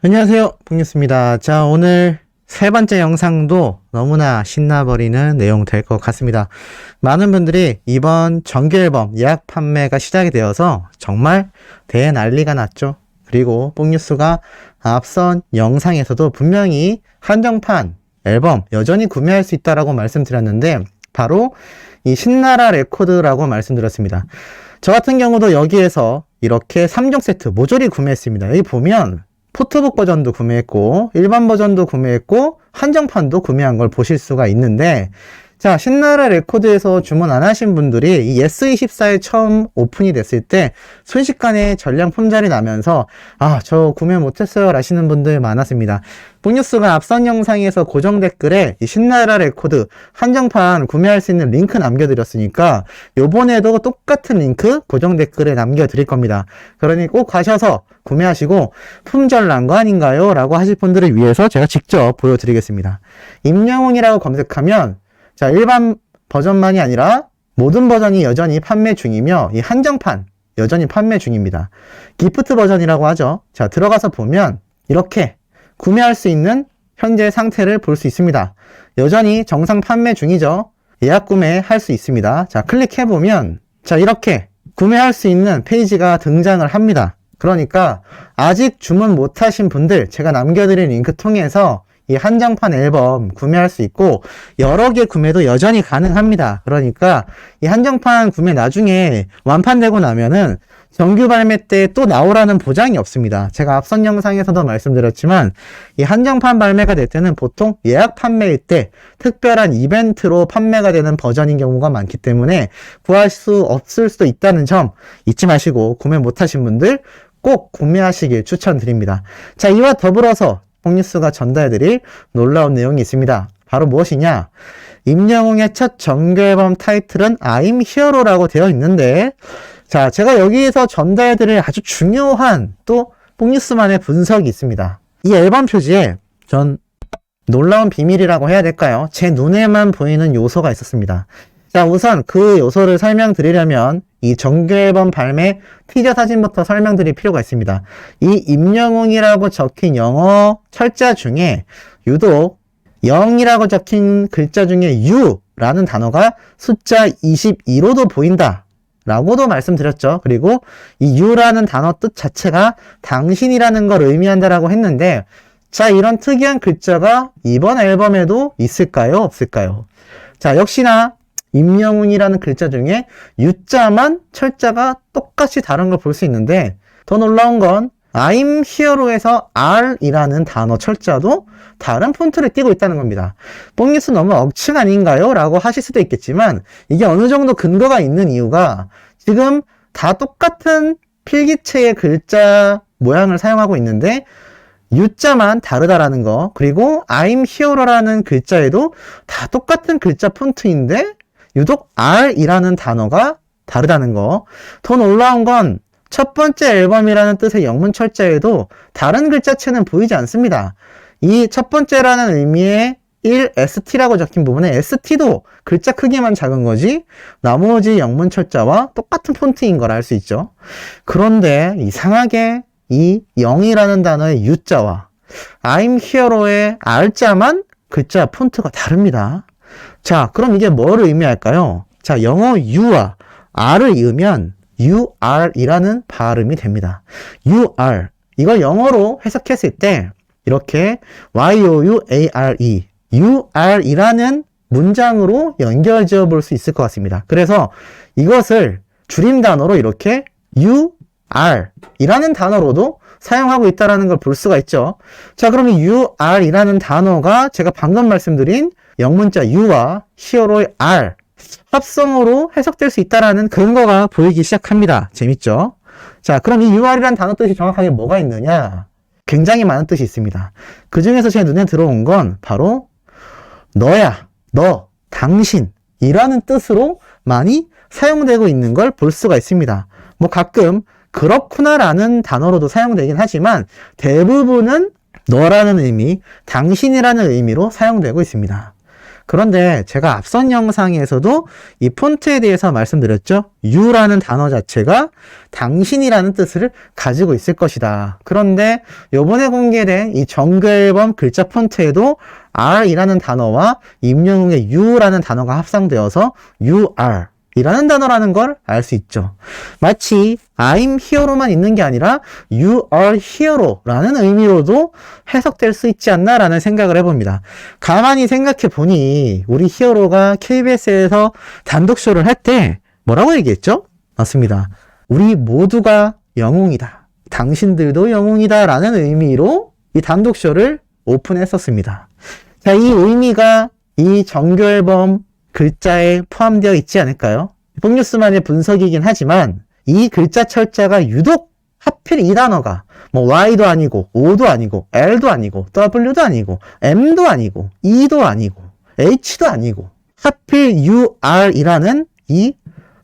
안녕하세요. 봉뉴스입니다. 자, 오늘 세 번째 영상도 너무나 신나버리는 내용 될 것 같습니다. 많은 분들이 이번 정규앨범 예약 판매가 시작이 되어서 정말 대난리가 났죠. 그리고 뽕뉴스가 앞선 영상에서도 분명히 한정판 앨범 여전히 구매할 수 있다라고 말씀드렸는데 바로 이 신나라 레코드라고 말씀드렸습니다. 저 같은 경우도 여기에서 이렇게 3종 세트 모조리 구매했습니다. 여기 보면 포트북 버전도 구매했고 일반 버전도 구매했고 한정판도 구매한 걸 보실 수가 있는데 자 신나라 레코드에서 주문 안 하신 분들이 이 S24에 처음 오픈이 됐을 때 순식간에 전량 품절이 나면서 아 저 구매 못했어요 라시는 분들 많았습니다. 북뉴스가 앞선 영상에서 고정 댓글에 이 신나라 레코드 한정판 구매할 수 있는 링크 남겨드렸으니까 요번에도 똑같은 링크 고정 댓글에 남겨드릴 겁니다. 그러니 꼭 가셔서 구매하시고 품절 난 거 아닌가요? 라고 하실 분들을 위해서 제가 직접 보여드리겠습니다. 임영웅이라고 검색하면 자, 일반 버전만이 아니라 모든 버전이 여전히 판매 중이며 이 한정판 여전히 판매 중입니다. 기프트 버전이라고 하죠. 자, 들어가서 보면 이렇게 구매할 수 있는 현재 상태를 볼 수 있습니다. 여전히 정상 판매 중이죠. 예약 구매할 수 있습니다. 자, 클릭해 보면 자, 이렇게 구매할 수 있는 페이지가 등장을 합니다. 그러니까 아직 주문 못 하신 분들 제가 남겨드린 링크 통해서 이 한정판 앨범 구매할 수 있고 여러 개 구매도 여전히 가능합니다. 그러니까 이 한정판 구매 나중에 완판되고 나면은 정규 발매 때 또 나오라는 보장이 없습니다. 제가 앞선 영상에서도 말씀드렸지만 이 한정판 발매가 될 때는 보통 예약 판매일 때 특별한 이벤트로 판매가 되는 버전인 경우가 많기 때문에 구할 수 없을 수도 있다는 점 잊지 마시고 구매 못하신 분들 꼭 구매하시길 추천드립니다. 자, 이와 더불어서 폭뉴스가 전달해드릴 놀라운 내용이 있습니다. 바로 무엇이냐? 임영웅의 첫 정규앨범 타이틀은 I'm Hero라고 되어 있는데, 자, 제가 여기에서 전달해드릴 아주 중요한 또 폭뉴스만의 분석이 있습니다. 이 앨범 표지에 전 놀라운 비밀이라고 해야 될까요? 제 눈에만 보이는 요소가 있었습니다. 자, 우선 그 요소를 설명드리려면 이 정규 앨범 발매 티저 사진부터 설명드릴 필요가 있습니다. 이 임영웅이라고 적힌 영어 철자 중에 유독 0이라고 적힌 글자 중에 U라는 단어가 숫자 22로도 보인다. 라고도 말씀드렸죠. 그리고 이 U라는 단어 뜻 자체가 당신이라는 걸 의미한다라고 했는데, 자, 이런 특이한 글자가 이번 앨범에도 있을까요? 없을까요? 자, 역시나 임영웅이라는 글자 중에 U자만 철자가 똑같이 다른 걸 볼 수 있는데 더 놀라운 건 I'm hero에서 R이라는 단어 철자도 다른 폰트를 띄고 있다는 겁니다. 뽕니스 너무 억측 아닌가요? 라고 하실 수도 있겠지만 이게 어느 정도 근거가 있는 이유가 지금 다 똑같은 필기체의 글자 모양을 사용하고 있는데 U자만 다르다라는 거 그리고 I'm hero라는 글자에도 다 똑같은 글자 폰트인데 유독 R이라는 단어가 다르다는 거. 더 놀라운 건첫 번째 앨범이라는 뜻의 영문 철자에도 다른 글자체는 보이지 않습니다. 이 첫 번째라는 의미의 1ST라고 적힌 부분에 ST도 글자 크기만 작은 거지 나머지 영문 철자와 똑같은 폰트인 걸 알 수 있죠. 그런데 이상하게 이 0이라는 단어의 U자와 I'm hero의 R자만 글자 폰트가 다릅니다. 자, 그럼 이게 뭘 의미할까요? 자, 영어 U와 R을 이으면 UR이라는 발음이 됩니다. UR. 이걸 영어로 해석했을 때 이렇게 Y-O-U-A-R-E UR이라는 문장으로 연결 지어 볼 수 있을 것 같습니다. 그래서 이것을 줄임 단어로 이렇게 UR이라는 단어로도 사용하고 있다는 걸 볼 수가 있죠. 자, 그럼 이 UR이라는 단어가 제가 방금 말씀드린 영문자 U와 히어로의 R 합성으로 해석될 수 있다라는 근거가 보이기 시작합니다. 재밌죠? 자, 그럼 이 UR이라는 단어 뜻이 정확하게 뭐가 있느냐? 굉장히 많은 뜻이 있습니다. 그 중에서 제 눈에 들어온 건 바로 너야, 너, 당신 이라는 뜻으로 많이 사용되고 있는 걸 볼 수가 있습니다. 뭐 가끔 그렇구나라는 단어로도 사용되긴 하지만 대부분은 너라는 의미, 당신이라는 의미로 사용되고 있습니다. 그런데 제가 앞선 영상에서도 이 폰트에 대해서 말씀드렸죠. you라는 단어 자체가 당신이라는 뜻을 가지고 있을 것이다. 그런데 요번에 공개된 이 정글 앨범 글자 폰트에도 r이라는 단어와 임영웅의 you라는 단어가 합성되어서 you are 이라는 단어라는 걸 알 수 있죠. 마치 I'm hero만 있는 게 아니라 you are hero라는 의미로도 해석될 수 있지 않나라는 생각을 해봅니다. 가만히 생각해 보니 우리 히어로가 KBS에서 단독쇼를 할 때 뭐라고 얘기했죠? 맞습니다. 우리 모두가 영웅이다. 당신들도 영웅이다. 라는 의미로 이 단독쇼를 오픈했었습니다. 자, 이 의미가 이 정규 앨범 글자에 포함되어 있지 않을까요? 뽕뉴스만의 분석이긴 하지만 이 글자 철자가 유독 하필 이 단어가 뭐 Y도 아니고 O도 아니고 L도 아니고 W도 아니고 M도 아니고 E도 아니고 H도 아니고 하필 UR이라는 이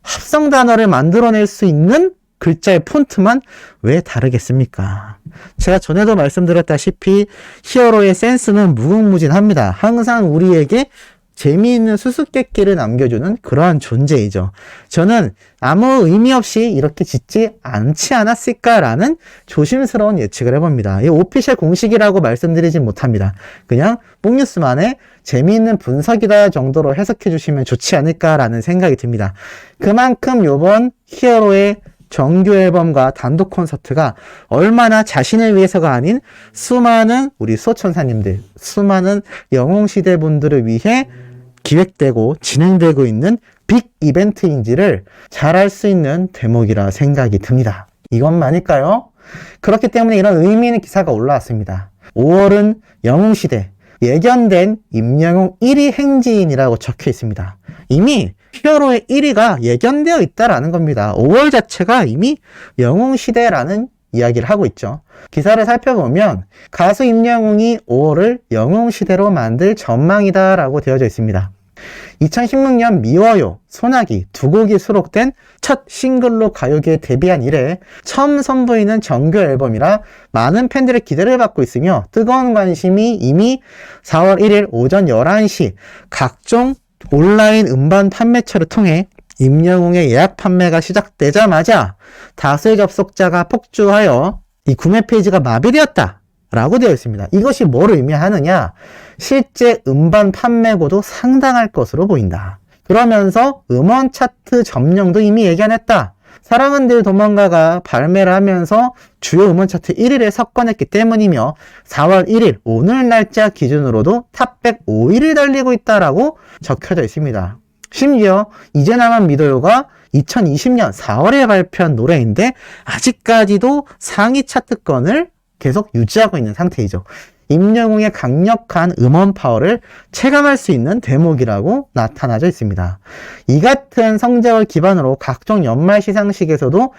합성 단어를 만들어낼 수 있는 글자의 폰트만 왜 다르겠습니까? 제가 전에도 말씀드렸다시피 히어로의 센스는 무궁무진합니다. 항상 우리에게 재미있는 수수께끼를 남겨주는 그러한 존재이죠. 저는 아무 의미 없이 이렇게 짓지 않지 않았을까라는 조심스러운 예측을 해봅니다. 이 오피셜 공식이라고 말씀드리진 못합니다. 그냥 뽕뉴스만의 재미있는 분석이다 정도로 해석해 주시면 좋지 않을까라는 생각이 듭니다. 그만큼 요번 히어로의 정규 앨범과 단독 콘서트가 얼마나 자신을 위해서가 아닌 수많은 우리 수호천사님들, 수많은 영웅시대 분들을 위해 기획되고 진행되고 있는 빅 이벤트인지를 잘 알 수 있는 대목이라 생각이 듭니다. 이것만일까요? 그렇기 때문에 이런 의미 있는 기사가 올라왔습니다. 5월은 영웅시대, 예견된 임영웅 1위 행진이라고 적혀 있습니다. 이미 히어로의 1위가 예견되어 있다라는 겁니다. 5월 자체가 이미 영웅 시대라는 이야기를 하고 있죠. 기사를 살펴보면 가수 임영웅이 5월을 영웅 시대로 만들 전망이다라고 되어져 있습니다. 2016년 미워요, 소나기 두 곡이 수록된 첫 싱글로 가요계에 데뷔한 이래 처음 선보이는 정규 앨범이라 많은 팬들의 기대를 받고 있으며 뜨거운 관심이 이미 4월 1일 오전 11시 각종 온라인 음반 판매처를 통해 임영웅의 예약 판매가 시작되자마자 다수의 접속자가 폭주하여 이 구매 페이지가 마비되었다. 라고 되어 있습니다. 이것이 뭐를 의미하느냐? 실제 음반 판매고도 상당할 것으로 보인다. 그러면서 음원 차트 점령도 이미 예견했다. 사랑은들 도망가가 발매를 하면서 주요 음원 차트 1위를 석권했기 때문이며 4월 1일 오늘 날짜 기준으로도 탑100 5위를 달리고 있다라고 적혀져 있습니다. 심지어 이제 나만 믿어요가 2020년 4월에 발표한 노래인데 아직까지도 상위 차트권을 계속 유지하고 있는 상태이죠. 임영웅의 강력한 음원 파워를 체감할 수 있는 대목이라고 나타나져 있습니다. 이 같은 성적을 기반으로 각종 연말 시상식에서도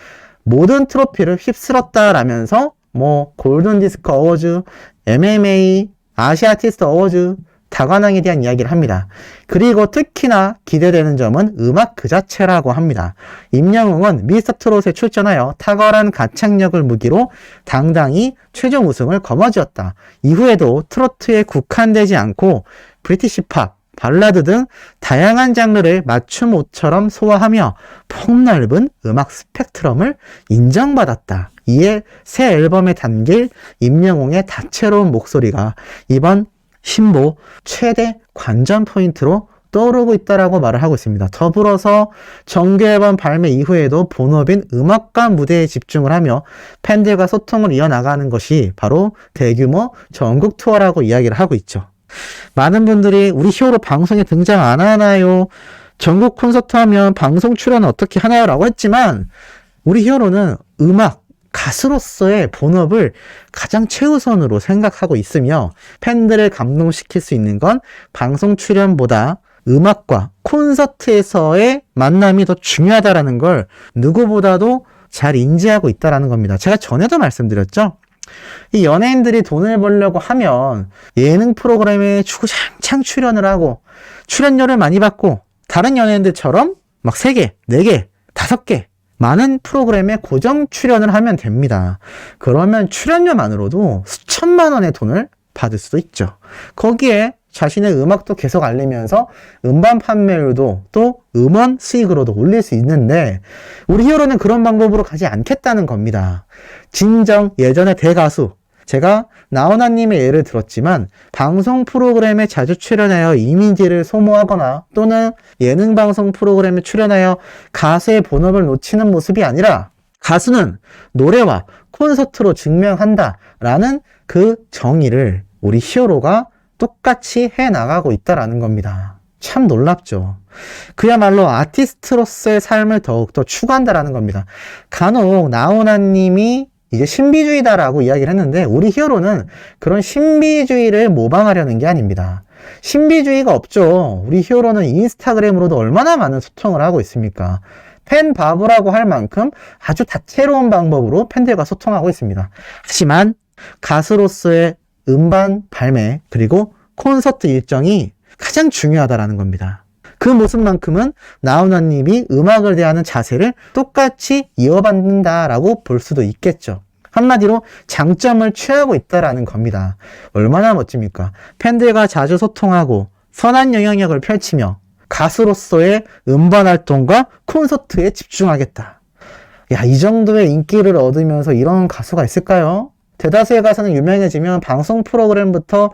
모든 트로피를 휩쓸었다라면서 뭐 골든 디스크 어워즈, MMA, 아시아 아티스트 어워즈, 다관왕에 대한 이야기를 합니다. 그리고 특히나 기대되는 점은 음악 그 자체라고 합니다. 임영웅은 미스터 트롯에 출전하여 탁월한 가창력을 무기로 당당히 최종 우승을 거머쥐었다. 이후에도 트로트에 국한되지 않고 브리티시 팝, 발라드 등 다양한 장르를 맞춤 옷처럼 소화하며 폭넓은 음악 스펙트럼을 인정받았다. 이에 새 앨범에 담길 임영웅의 다채로운 목소리가 이번 신보 최대 관전 포인트로 떠오르고 있다라고 말을 하고 있습니다. 더불어서 정규 앨범 발매 이후에도 본업인 음악과 무대에 집중을 하며 팬들과 소통을 이어나가는 것이 바로 대규모 전국 투어라고 이야기를 하고 있죠. 많은 분들이 우리 히어로 방송에 등장 안 하나요? 전국 콘서트 하면 방송 출연은 어떻게 하나요? 라고 했지만 우리 히어로는 음악, 가수로서의 본업을 가장 최우선으로 생각하고 있으며 팬들을 감동시킬 수 있는 건 방송 출연보다 음악과 콘서트에서의 만남이 더 중요하다라는 걸 누구보다도 잘 인지하고 있다라는 겁니다. 제가 전에도 말씀드렸죠. 이 연예인들이 돈을 벌려고 하면 예능 프로그램에 주구장창 출연을 하고 출연료를 많이 받고 다른 연예인들처럼 막 3개, 4개, 5개 많은 프로그램에 고정 출연을 하면 됩니다. 그러면 출연료만으로도 수천만 원의 돈을 받을 수도 있죠. 거기에 자신의 음악도 계속 알리면서 음반 판매율도 또 음원 수익으로도 올릴 수 있는데 우리 히어로는 그런 방법으로 가지 않겠다는 겁니다. 진정 예전의 대가수 제가 나훈아님의 예를 들었지만 방송 프로그램에 자주 출연하여 이미지를 소모하거나 또는 예능 방송 프로그램에 출연하여 가수의 본업을 놓치는 모습이 아니라 가수는 노래와 콘서트로 증명한다 라는 그 정의를 우리 히어로가 똑같이 해 나가고 있다라는 겁니다. 참 놀랍죠. 그야말로 아티스트로서의 삶을 더욱더 추구한다라는 겁니다. 간혹 나훈아님이 이제 신비주의다라고 이야기를 했는데 우리 히어로는 그런 신비주의를 모방하려는 게 아닙니다. 신비주의가 없죠. 우리 히어로는 인스타그램으로도 얼마나 많은 소통을 하고 있습니까? 팬 바보라고 할 만큼 아주 다채로운 방법으로 팬들과 소통하고 있습니다. 하지만 가수로서의 음반 발매 그리고 콘서트 일정이 가장 중요하다라는 겁니다. 그 모습만큼은 나훈아님이 음악을 대하는 자세를 똑같이 이어받는다라고 볼 수도 있겠죠. 한마디로 장점을 취하고 있다라는 겁니다. 얼마나 멋집니까? 팬들과 자주 소통하고 선한 영향력을 펼치며 가수로서의 음반 활동과 콘서트에 집중하겠다. 야, 이 정도의 인기를 얻으면서 이런 가수가 있을까요? 대다수의 가수는 유명해지면 방송 프로그램부터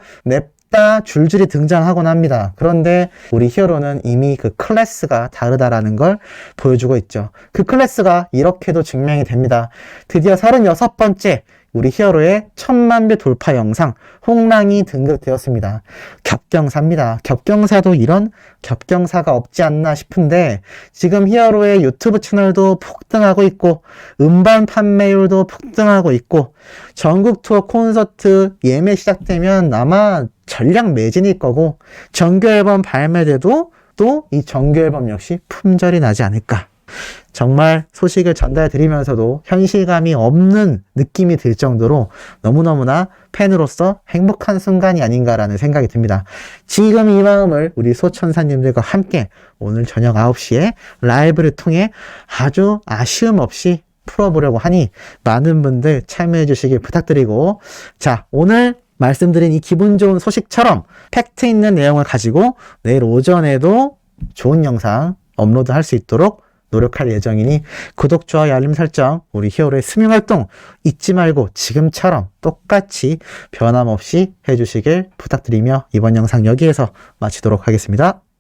냅다 줄줄이 등장하곤 합니다. 그런데 우리 히어로는 이미 그 클래스가 다르다라는 걸 보여주고 있죠. 그 클래스가 이렇게도 증명이 됩니다. 드디어 36번째 우리 히어로의 천만 뷰 돌파 영상 홍랑이 등극되었습니다. 겹경사입니다. 겹경사도 이런 겹경사가 없지 않나 싶은데 지금 히어로의 유튜브 채널도 폭등하고 있고 음반 판매율도 폭등하고 있고 전국 투어 콘서트 예매 시작되면 아마 전량 매진일 거고 정규 앨범 발매돼도 또 이 정규 앨범 역시 품절이 나지 않을까. 정말 소식을 전달 드리면서도 현실감이 없는 느낌이 들 정도로 너무너무나 팬으로서 행복한 순간이 아닌가라는 생각이 듭니다. 지금 이 마음을 우리 소천사님들과 함께 오늘 저녁 9시에 라이브를 통해 아주 아쉬움 없이 풀어보려고 하니 많은 분들 참여해 주시길 부탁드리고 자, 오늘 말씀드린 이 기분 좋은 소식처럼 팩트 있는 내용을 가지고 내일 오전에도 좋은 영상 업로드 할 수 있도록 노력할 예정이니 구독, 좋아요, 알림 설정, 우리 히어로의 스밍 활동 잊지 말고 지금처럼 똑같이 변함없이 해주시길 부탁드리며 이번 영상 여기에서 마치도록 하겠습니다.